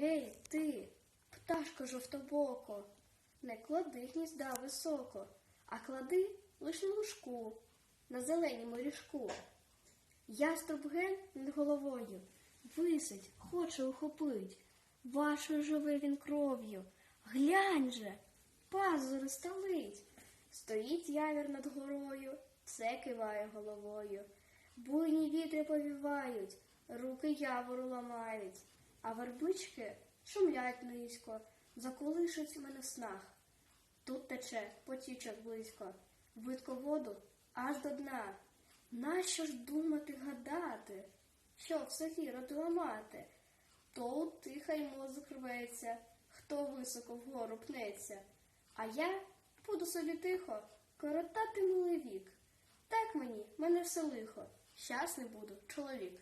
Гей, ти, пташко жовтобоко, не клади гнізда високо, а клади лиш на лужку, на зеленім ріжку. Яструб ген над головою висить, хоче ухопить. Вашою живе він кров'ю. Глянь же, пазури столить. Стоїть явір над горою, все киває головою. Буйні вітри повівають, руки явору ламають, а вербички шумлять низько, заколишуть мене в снах. Тут тече потічок близько, видко воду аж до дна. Нащо ж думати гадати, що в селі роди ламати? То у тихай мозок рветься, хто високо вгору пнеться. А я буду собі тихо коротати милий вік. Так мені, мене все лихо, щасний буду чоловік.